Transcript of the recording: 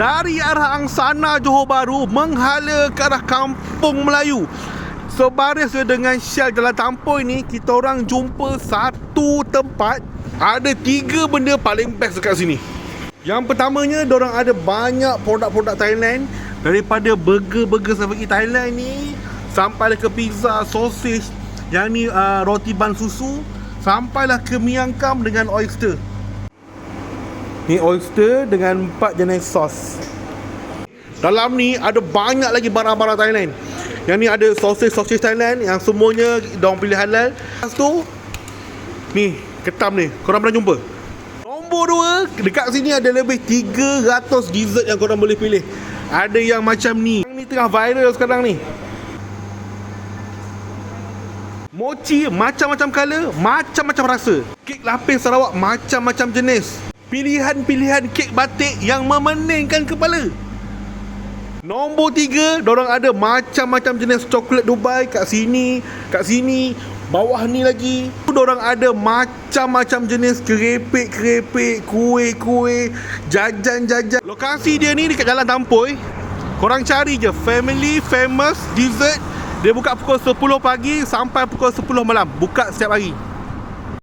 dari arah Angsana Johor Bahru menghala ke arah Kampung Melayu. Sebaris dengan Shell Jalan Tampoi ni kita orang jumpa satu tempat ada tiga benda paling best dekat sini. Yang pertamanya orang ada banyak produk-produk Thailand daripada burger-burger seperti Thailand ni sampailah ke pizza, sosis, yang ni uh, roti ban susu sampailah ke miang kam dengan oyster. Ni oyster dengan empat jenis sos. Dalam ni ada banyak lagi barang-barang Thailand. Yang ni ada sosis-sosis Thailand yang semuanya diorang pilih halal. Lepas tu ni ketam ni. Korang pernah jumpa? Nombor dua, dekat sini ada lebih 300 dessert yang korang boleh pilih. Ada yang macam ni. Yang ni tengah viral sekarang ni. Mochi macam-macam color, macam-macam rasa. Kek lapis Sarawak macam-macam jenis. Pilihan-pilihan kek batik yang memeningkan kepala. Nombor tiga, dorang ada macam-macam jenis coklat Dubai kat sini, kat sini, bawah ni lagi. Dorang ada macam-macam jenis kerepek-kerepek, kuih-kuih, jajan-jajan. Lokasi dia ni dekat Jalan Tampoi. Korang cari je Family Famous Dessert. Dia buka pukul 10 pagi sampai pukul 10 malam. Buka setiap hari.